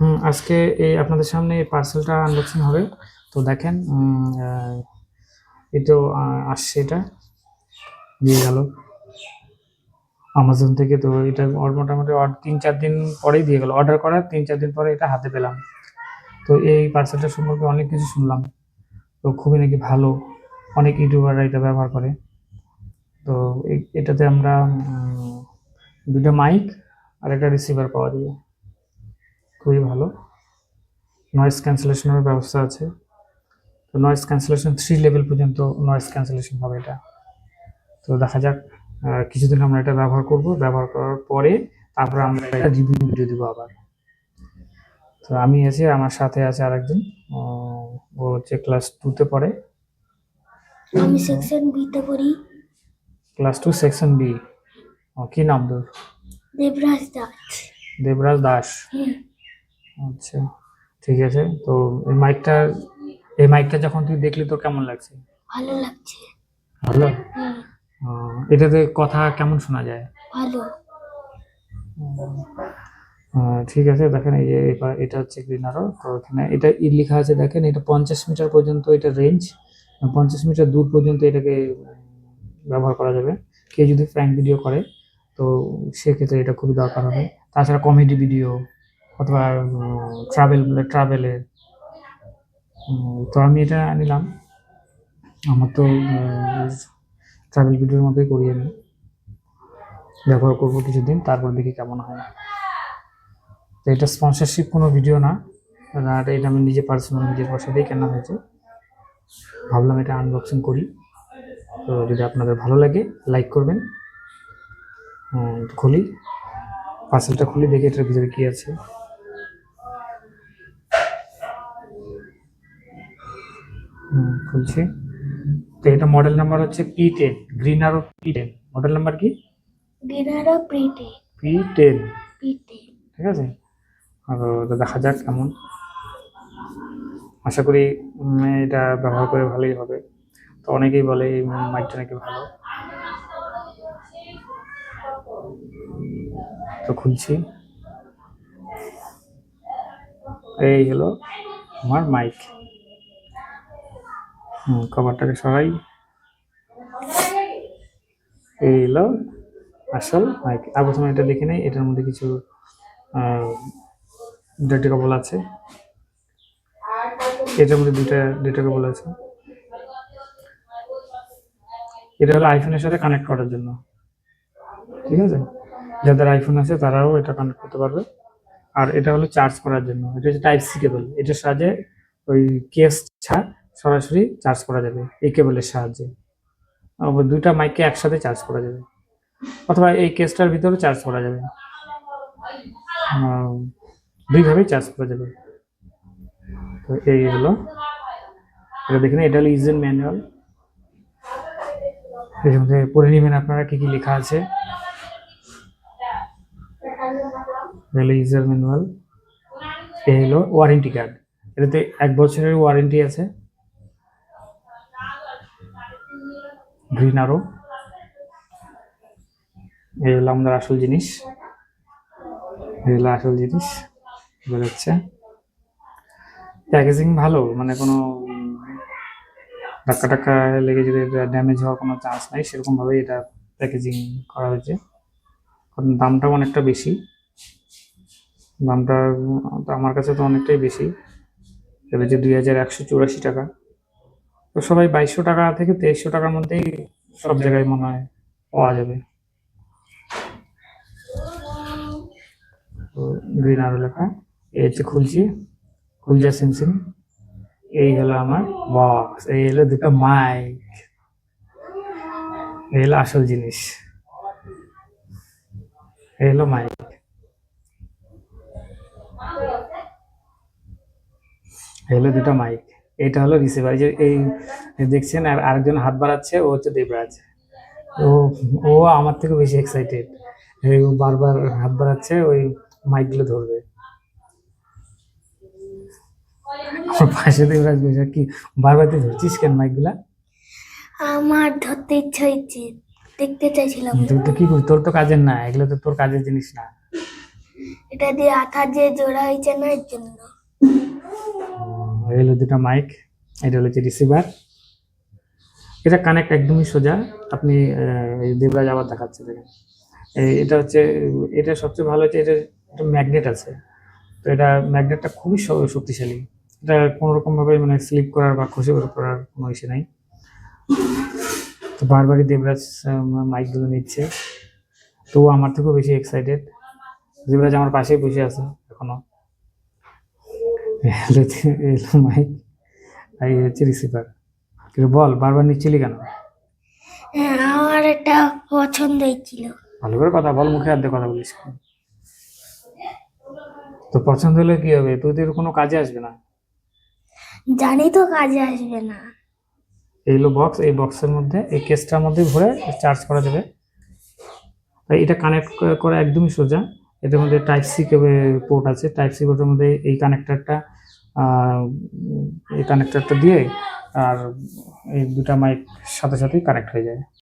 হুম, আজকে এই আপনাদের সামনে এই পার্সেলটা আনবক্সিং হবে। তো দেখেন তো আসছে এটা। দিয়ে গেল। আমাজন থেকে তো এটা মোটামুটি তিন চার দিন পরেই দিয়ে গেল। অর্ডার করার তিন চার দিন পরে এটা হাতে পেলাম। তো এই পার্সেলটা সম্পর্কে অনেক কিছু শুনলাম। তো খুবই নাকি ভালো। অনেক ইউটিউবাররা এটা ব্যবহার করে। তো এটাতে আমরা দুটো মাইক আর একটা রিসিভার পাওয়া যায়। খুবই ভালো। নয়েস ক্যান্সেলেশনের ব্যবস্থা আছে। তো নয়েস ক্যান্সেলেশন থ্রি লেভেল পর্যন্ত নয়েস ক্যান্সেলেশন হবে এটা। তো দেখা যাক কিছুদিন আমরা এটা ব্যবহার করব। ব্যবহার করার পরে তারপরে আমরা একটা রিভিউ ভিডিও দিব আবার। তো আমি আছি আমার সাথে আছে আরেকজন। ও হচ্ছে ক্লাস টুতে পড়ে। আমি সেকশন বিতে পড়ি। ক্লাস টু সেকশন বি কি নাম তোর? দেবরাজ দাস। দেবরাজ দাস। হুম, আচ্ছা ঠিক আছে। তো এই মাইকটা এই মাইকটা যখন তুই দেখলি তোর কেমন লাগছে? ভালো লাগছে। ভালো? আহ, এটাতে কথা কেমন শোনা যায়? ভালো। আহ, ঠিক আছে দেখেন এই যে এবার এটা হচ্ছে গ্রিনারও তো এখানে এটা ই লেখা আছে দেখেন এটা পঞ্চাশ মিটার পর্যন্ত এটা রেঞ্জ পঞ্চাশ মিটার দূর পর্যন্ত এটাকে উম, ব্যবহার করা যাবে। কেউ যদি ফ্র্যাঙ্ক ভিডিও করে তো সেক্ষেত্রে এটা খুবই দরকার হবে। তাছাড়া কমেডি ভিডিও অথবা ট্রাভেল ট্রাভেলের তো আমি এটা নিলাম। আমার তো ট্রাভেল ভিডিওর মতোই করি আমি। ব্যবহার করব কিছুদিন, তারপর দেখি কেমন হয়। তো এটা স্পন্সরশিপ কোনো ভিডিও না। এটা আমি নিজে পার্সোনাল নিজের পয়সা দিয়ে কেনা হয়েছে। ভাবলাম এটা আনবক্সিং করি। তো যদি আপনাদের ভালো লাগে লাইক করবেন। খুলি। পার্সেলটা খুলি, দেখি এটার ভিতরে কী আছে। খুলছি। তো এটা মডেল নাম্বার হচ্ছে পি টেন গ্রিন আরও পি টেন মডেল নাম্বার কি? ডিনারও প্রিটে পি টেন পিটে ঠিক আছে? আর দেখা যাক কেমন। আশা করি এটা ব্যবহার করে ভালোই হবে। তো অনেকেই বলে এই মাইকটা নাকি ভালো। তো খুলছি। এই হলো আমার মাইক হুম কভারটাকে সরাই। এই হলো আসল মাইক আর প্রথমে এটা দেখে নেই, এটার মধ্যে কিছু দুটা কেবল আছে। এটার মধ্যে দুটা দুটা কেবল আছে। এটা হলো আইফোনের সাথে কানেক্ট করার জন্য। ঠিক আছে? যাদের আইফোন আছে, তারাও এটা কানেক্ট করতে পারবে। আর এটা হলো চার্জ করার জন্য। এটা হচ্ছে টাইপ সি কেবল এটার সাহায্যে ওই কেস ছাড়া সরাসরি চার্জ করা যাবে এই কেবলের সাহায্যে। দুইটা মাইককে একসাথে চার্জ করা যাবে। অথবা এই কেসটার ভিতরে চার্জ করা যাবে। দুইভাবেই চার্জ করা যাবে। তো এই হলো। এটা দেখেন এটা হলো ইউজের ম্যানুয়াল এর পড়ে নেবেন আপনারা কি কি লেখা আছে। ইউজার ম্যানুয়াল এই হলো ওয়ারেন্টি কার্ড এটাতে এক বছরের ওয়ারেন্টি আছে। গ্রিন আরও। এই হলো আমাদের আসল জিনিস। এই হলো আসল জিনিস বেরোচ্ছে প্যাকেজিং ভালো মানে কোনো ধাক্কা টাক্কা লেগে যদি ড্যামেজ হওয়ার কোনো চান্স নাই সেরকম ভাবেই এটা প্যাকেজিং করা হয়েছে। কারণ দামটাও অনেকটা বেশি। দামটা, আমার কাছে তো অনেকটাই বেশি। এটা যে দুই হাজার একশো চুরাশি টাকা। তো সবাই বাইশশো টাকা থেকে তেইশশো টাকার মধ্যেই সব জায়গায় মনে হয় পাওয়া যাবে। গ্রিন আরও লেখা। হচ্ছে খুলছি। খুলজা সিমসিম এই হলো আমার বক্স এই হলো দুটো মাইক এই হলো আসল জিনিস। এই হলো মাইক এই হলো দুটো মাইক এটা হলো রিসিভার যে এই দেখছেন আর আরেকজন হাত বাড়াচ্ছে ও হচ্ছে দেবরাজ। ও ও আমার থেকে বেশি এক্সাইটেড ও বারবার হাত বাড়াচ্ছে ওই মাইকগুলো ধরবে। পাশে দেবরাজ বসে কি বারবার তুই ধরছিস কেন মাইকগুলা আমার ধরতে ইচ্ছা হচ্ছে দেখতে চাইছিলাম। তুই তো কি করবি তোর তো কাজের না এগুলো তো তোর কাজের জিনিস না। এটা দিয়ে আঠা যে জোড়া হয়েছে না এর জন্য। হলো দুটো মাইক এটা হলো যে রিসিভার এটা কানেক্ট একদমই সোজা। আপনি দেবরাজ আবার দেখাচ্ছে, দেখেন। এটা হচ্ছে, এটা সবচেয়ে ভালো হচ্ছে, এটা একটা ম্যাগনেট আছে। তো এটা ম্যাগনেটটা খুবই শক্তিশালী। এটা কোনো রকম ভাবে মানে স্লিপ করার বা খসে করার কোনো ইসে নাই। তো বারবারই দেবরাজ মাইকগুলো নিচ্ছে। তো আমার থেকেও বেশি এক্সাইটেড দেবরাজ আমার পাশেই বসে আছে এখনও মাইক আর হচ্ছে রিসিভার কিন্তু বল বারবার নিচ্ছিলি কেন হ্যাঁ, আমার এটা পছন্দ ছিল ভালো করে কথা বল মুখে হাত কথা বলিস? তো পছন্দ হলে কি হবে তুই তো কোনো কাজে আসবে না জানি তো কাজে আসবে না এই হলো বক্স এই বক্সের মধ্যে এই কেসটার মধ্যে ভরে চার্জ করা যাবে এটা কানেক্ট করা একদমই সোজা এটার মধ্যে টাইপ সি পোর্ট আছে। টাইপ সি পোর্টের মধ্যে এই কানেক্টারটা এই কানেক্টারটা দিয়ে আর এই দুটা মাইক সাথে সাথেই কানেক্ট হয়ে যায়।